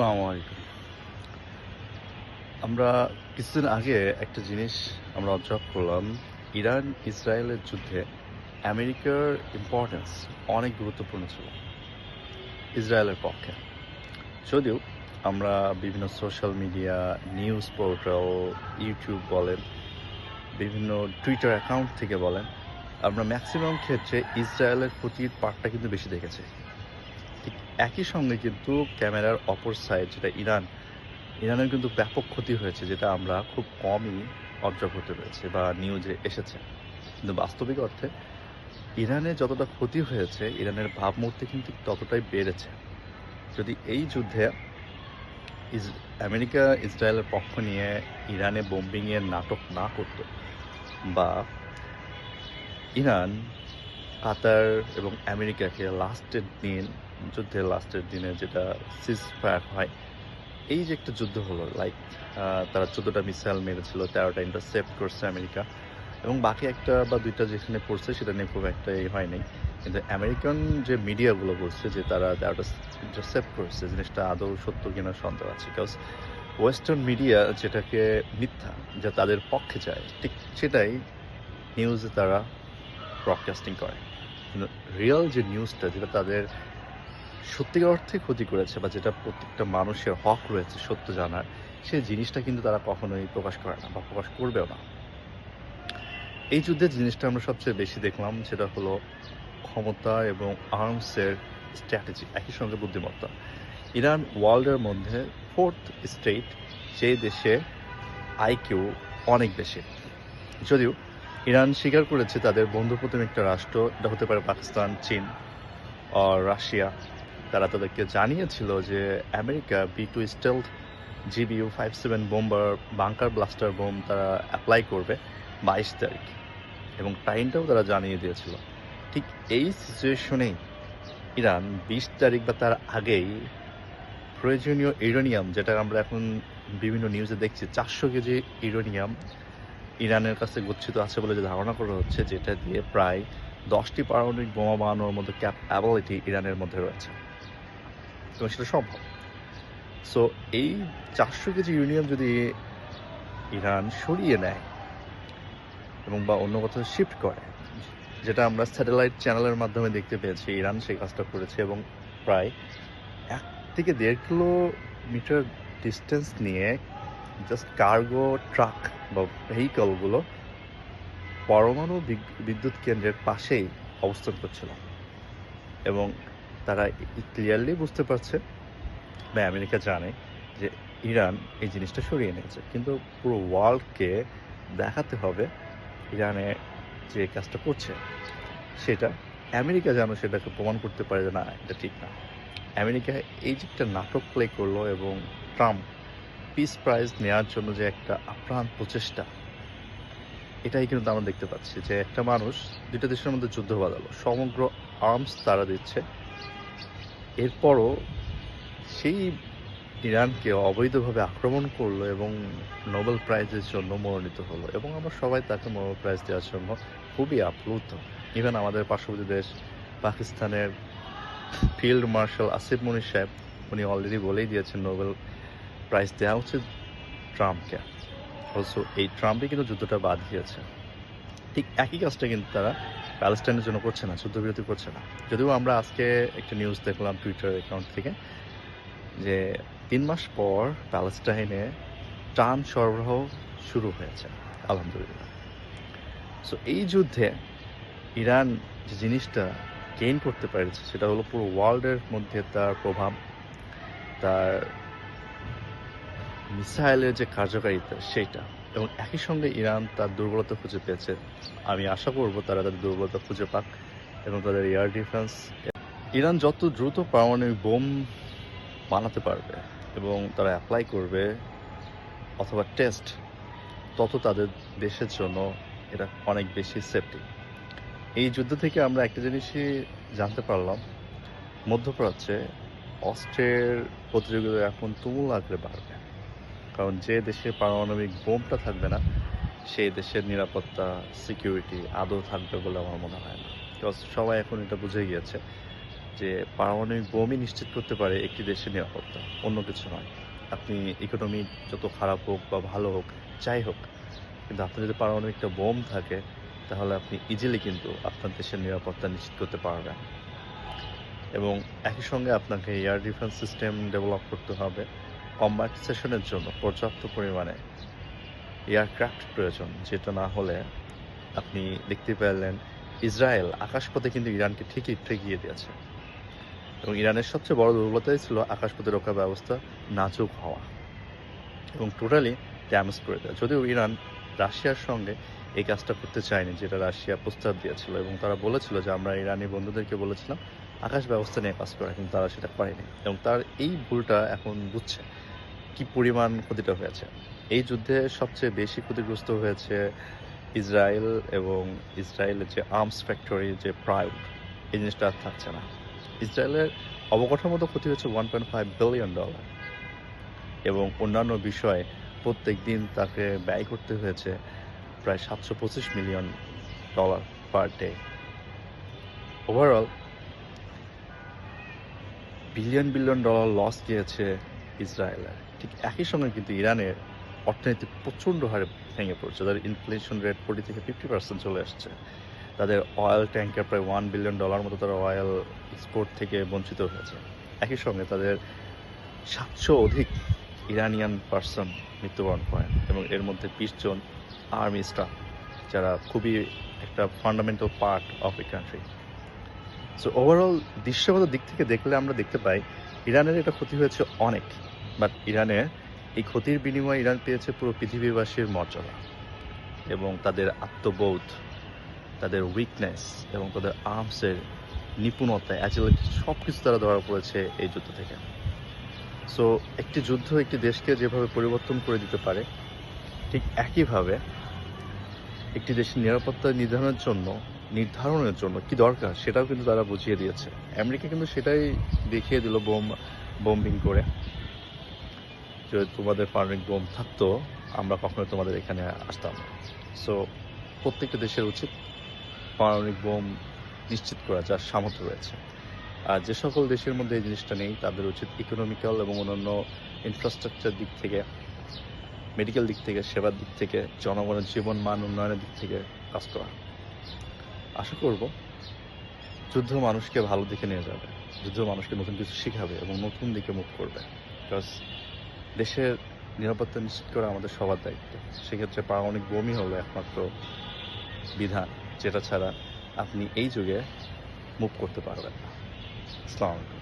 আসসালামু আলাইকুম। আমরা কিছুদিন আগে একটা জিনিস আমরা অবজার্ভ করলাম, ইরান ইসরায়েলের যুদ্ধে আমেরিকার ইম্পর্টেন্স অনেক গুরুত্বপূর্ণ ছিল, ইসরায়েলের পক্ষে। যদিও আমরা বিভিন্ন social media news portal YouTube বলেন, বিভিন্ন টুইটার অ্যাকাউন্ট থেকে বলেন, আমরা ম্যাক্সিমাম ক্ষেত্রে ইসরায়েলের ক্ষতির পার্টটা কিন্তু বেশি দেখেছি। একই সঙ্গে কিন্তু ক্যামেরার অপর সাইড যেটা ইরান, ইরানের কিন্তু ব্যাপক ক্ষতি হয়েছে, যেটা আমরা খুব কমই অবজার্ভ করতে পেরেছি বা নিউজে এসেছে। কিন্তু বাস্তবিক অর্থে, ইরানে যতটা ক্ষতি হয়েছে, ইরানের ভাবমূর্তি কিন্তু ততটাই বেড়েছে। যদি এই যুদ্ধে ইস আমেরিকা ইসরায়েলের পক্ষ নিয়ে ইরানে বোম্বিংয়ের নাটক না করত বা ইরান, কাতার এবং আমেরিকাকে লাস্টের দিন যুদ্ধের লাস্টের দিনে যেটা সিজ ফায়ার হয়, এই যে একটা যুদ্ধ হলো লাইক তারা চোদ্দোটা মিসাইল মেরেছিল, তেরোটা ইন্টারসেপ্ট করছে আমেরিকা, এবং বাকি একটা বা দুইটা যেখানে পড়ছে সেটা নিয়ে খুব একটা এই হয় নাই। কিন্তু আমেরিকান যে মিডিয়াগুলো বলছে যে তারা তেরোটা ইন্টারসেপ্ট করছে, জিনিসটা আদৌ সত্য কিনা সন্দেহ আছে বিকজ ওয়েস্টার্ন মিডিয়া যেটাকে মিথ্যা, যা তাদের পক্ষে যায়, ঠিক সেটাই নিউজে তারা ব্রডকাস্টিং করে। কিন্তু রিয়েল যে নিউজটা যেটা তাদের সত্যিকার অর্থে ক্ষতি করেছে বা যেটা প্রত্যেকটা মানুষের হক রয়েছে সত্য জানার সেই জিনিসটা কিন্তু তারা কখনোই প্রকাশ করে না বা প্রকাশ করবেও না। এই যুদ্ধের জিনিসটা আমরা সবচেয়ে বেশি দেখলাম সেটা হলো ক্ষমতা এবং আর্মসের স্ট্র্যাটেজি একই সঙ্গে বুদ্ধিমত্তা। ইরান ওয়ার্ল্ডের মধ্যে ফোর্থ স্টেট যে দেশে আইকিউ অনেক বেশি। যদিও ইরান স্বীকার করেছে তাদের বন্ধুপ্রতিম একটা রাষ্ট্র, এটা হতে পারে পাকিস্তান, চীন আর রাশিয়া। তারা তাদেরকে জানিয়েছিল যে America B two stealth GBU five seven bomber bunker blaster bomb তারা অ্যাপ্লাই করবে বাইশ তারিখ। এবং টাইমটাও তারা জানিয়ে দিয়েছিল। ঠিক এই সিচুয়েশনেই ইরান বিশ তারিখ বা তার আগেই প্রয়োজনীয় ইউরেনিয়াম, যেটা আমরা এখন বিভিন্ন নিউজে দেখছি, চারশো কেজি ইউরেনিয়াম ইরানের কাছে গচ্ছিত আছে বলে যে ধারণা করা হচ্ছে, যেটা দিয়ে প্রায় দশটি পারমাণবিক বোমা বানানোর মতো ক্যাপ অ্যাবিলিটি ইরানের মধ্যে রয়েছে। এবং সেটা সম্ভব। সো এই চারশো কেজি ইউরেনিয়াম যদি ইরান সরিয়ে নেয় এবং বা অন্য কোথাও শিফট করে, যেটা আমরা স্যাটেলাইট চ্যানেলের মাধ্যমে দেখতে পেয়েছি, ইরান সেই কাজটা করেছে এবং প্রায় এক থেকে দেড় কিলোমিটার ডিস্টেন্স নিয়ে জাস্ট কার্গো ট্রাক বা ভেহিকলগুলো পরমাণু বিদ্যুৎ কেন্দ্রের পাশেই অবস্থান করছিল। এবং তারা ক্লিয়ারলি বুঝতে পারছে। বা আমেরিকা জানে যে ইরান এই জিনিসটা সরিয়ে নিয়েছে। কিন্তু পুরো ওয়ার্ল্ডকে দেখাতে হবে ইরানে যে কাজটা করছে। সেটা আমেরিকা যেন সেটাকে প্রমাণ করতে পারে যে না, এটা ঠিক না। আমেরিকা এই যে একটা নাটক প্লে করল এবং ট্রাম্প পিস প্রাইজ নেওয়ার জন্য যে একটা আপ্রাণ প্রচেষ্টা, এটাই কিন্তু আমরা দেখতে পাচ্ছি যে একটা মানুষ দুটো দেশের মধ্যে যুদ্ধ বাঁধালো। সমগ্র আর্মস তারা দিচ্ছে। এরপরও সেই ইরানকে অবৈধভাবে আক্রমণ করল এবং নোবেল প্রাইজের জন্য মনোনীত হলো। এবং আমরা সবাই তাকে নোবেল প্রাইজ দেওয়ার জন্য খুবই আপ্লুত। ইভেন আমাদের পার্শ্ববর্তী দেশ, পাকিস্তানের ফিল্ড মার্শাল আসিফ মনির সাহেব, উনি অলরেডি বলেই দিয়েছেন নোবেল প্রাইজ দেওয়া উচিত ট্রাম্পকে। অলসো এই ট্রাম্পই কিন্তু যুদ্ধটা বাদ দিয়েছে। ঠিক একই কাজটা কিন্তু তারা প্যালেস্টাইনের জন্য করছে না, যুদ্ধবিরতি করছে না। যদিও আমরা আজকে একটা নিউজ দেখলাম টুইটার অ্যাকাউন্ট থেকে যে তিন মাস পর প্যালেস্টাইনে ত্রাণ সরবরাহ শুরু হয়েছে, আলহামদুলিল্লাহ। সো এই যুদ্ধে ইরান যে জিনিসটা গেইন করতে পেরেছে, সেটা হলো পুরো ওয়ার্ল্ডের মধ্যে তার প্রভাব, তার মিসাইলের যে কার্যকারিতা, সেইটা। এবং একই সঙ্গে ইরান তার দুর্বলতা খুঁজে পেয়েছে। আমি আশা করব তারা তাদের দুর্বলতা খুঁজে পাক এবং তাদের এয়ার ডিফেন্স ইরান যত দ্রুত পারমাণবিক বোম বানাতে পারবে এবং তারা অ্যাপ্লাই করবে অথবা টেস্ট তত তাদের দেশের জন্য এটা অনেক বেশি সেফটি এই যুদ্ধ থেকে আমরা একটা জিনিসই জানতে পারলাম, মধ্যপ্রাচ্যে অস্ত্রের প্রতিযোগিতা এখন তুমুল আকারে বাড়বে। কারণ যে দেশে পারমাণবিক বোমটা থাকবে না, সেই দেশের নিরাপত্তা সিকিউরিটি আদৌ থাকবে বলে আমার মনে হয় না। বিকজ সবাই এখন এটা বুঝে গিয়েছে যে পারমাণবিক বোমই নিশ্চিত করতে পারে একটি দেশের নিরাপত্তা, অন্য কিছু নয়। আপনি ইকোনমি যত খারাপ হোক বা ভালো হোক, যাই হোক, কিন্তু আপনার যদি পারমাণবিক একটা বোম থাকে, তাহলে আপনি ইজিলি কিন্তু আপনার দেশের নিরাপত্তা নিশ্চিত করতে পারবেন। এবং একই সঙ্গে আপনাকে এয়ার ডিফেন্স সিস্টেম ডেভেলপ করতে হবে। কম্বাট সেশনের জন্য পর্যাপ্ত পরিমাণে এয়ারক্রাফট প্রয়োজন, যেটা না হলে আপনি দেখতে পেলেন ইসরায়েল আকাশপথে কিন্তু ইরানকে ঠিকই ঠেকিয়ে দিয়েছে। এবং ইরানের সবচেয়ে বড় দুর্বলতাই ছিল আকাশপথে রক্ষা ব্যবস্থা নাজুক হওয়া। এবং টোটালি ড্যামেজ করে দেয় যদিও ইরান রাশিয়ার সঙ্গে এই কাজটা করতে চায়নি, যেটা রাশিয়া প্রস্তাব দিয়েছিল। এবং তারা বলেছিল যে আমরা ইরানি বন্ধুদেরকে বলেছিলাম, আকাশ ব্যবস্থা নিয়ে কাজ করা, কিন্তু তারা সেটা করেনি। এবং তার এই ভুলটা এখন বুঝছে। কি পরিমাণ ক্ষতিটা হয়েছে? এই যুদ্ধে সবচেয়ে বেশি ক্ষতিগ্রস্ত হয়েছে ইসরায়েল এবং ইসরায়েলের যে আর্মস ফ্যাক্টরি যে প্রাইড এই জিনিসটা আর থাকছে না। ইসরায়েলের অবকাঠামোগত ক্ষতি হচ্ছে one point five billion dollar এবং অন্যান্য বিষয়ে প্রত্যেক দিন তাকে ব্যয় করতে হয়েছে প্রায় সাতশো পঁচিশ million dollar per day overall billion billion dollar loss গিয়েছে ইসরায়েলের। ঠিক একই সঙ্গে কিন্তু ইরানের অর্থনীতি প্রচণ্ড হারে ভেঙে পড়ছে। তাদের ইনফ্লেশন রেট ফোর্টি থেকে ফিফটি পার্সেন্ট চলে আসছে। তাদের অয়েল ট্যাঙ্কার প্রায় ওয়ান বিলিয়ন ডলার মতো তারা অয়েল এক্সপোর্ট থেকে বঞ্চিত হয়েছে। একই সঙ্গে তাদের সাতশো অধিক ইরানিয়ান পার্সন মৃত্যুবরণ করেন এবং এর মধ্যে বিশ জন আর্মি স্টাফ যারা খুবই একটা fundamental part of a country so overall দৃশ্যগত দিক থেকে দেখলে আমরা দেখতে পাই, ইরানের এটা ক্ষতি হয়েছে অনেক। বাট ইরানের এই ক্ষতির বিনিময়ে ইরান পেয়েছে পুরো পৃথিবীবাসীর মর্যাদা এবং তাদের আত্মবোধ, তাদের উইকনেস এবং তাদের আর্মসের নিপুণতা অ্যাজিলিটি সব কিছু তারা ধরা পড়েছে এই যুদ্ধ থেকে। সো একটি যুদ্ধ একটি দেশকে যেভাবে পরিবর্তন করে দিতে পারে, ঠিক একইভাবে একটি দেশের নিরাপত্তা নির্ধারণের জন্য নির্ধারণের জন্য কি দরকার সেটাও কিন্তু তারা বুঝিয়ে দিয়েছে। আমেরিকা কিন্তু সেটাই দেখিয়ে দিল বোম বোম্বিং করে। যে তোমাদের পারমাণবিক বোম থাকতো, আমরা কখনো তোমাদের এখানে আসতাম সো প্রত্যেকটা দেশের উচিত পারমাণবিক বোম নিশ্চিত করা যার সামর্থ্য রয়েছে। আর যে সকল দেশের মধ্যে এই জিনিসটা নেই, তাদের উচিত ইকোনমিক্যাল এবং অন্যান্য ইনফ্রাস্ট্রাকচার দিক থেকে মেডিকেল দিক থেকে, সেবার দিক থেকে, জনগণের জীবন মান উন্নয়নের দিক থেকে কাজ করা। আশা করব যুদ্ধ মানুষকে ভালো দিকে নিয়ে যাবে, যুদ্ধ মানুষকে নতুন কিছু শেখাবে এবং নতুন দিকে মুখ করবে। বিকজ দেশের নিরাপত্তা নিশ্চিত করা আমাদের সবার দায়িত্ব। সেক্ষেত্রে পারমাণবিক বমি হলো একমাত্র বিধান, যেটা ছাড়া আপনি এই যুগে মুভ করতে পারবেন না। আসসালামু আলাইকুম।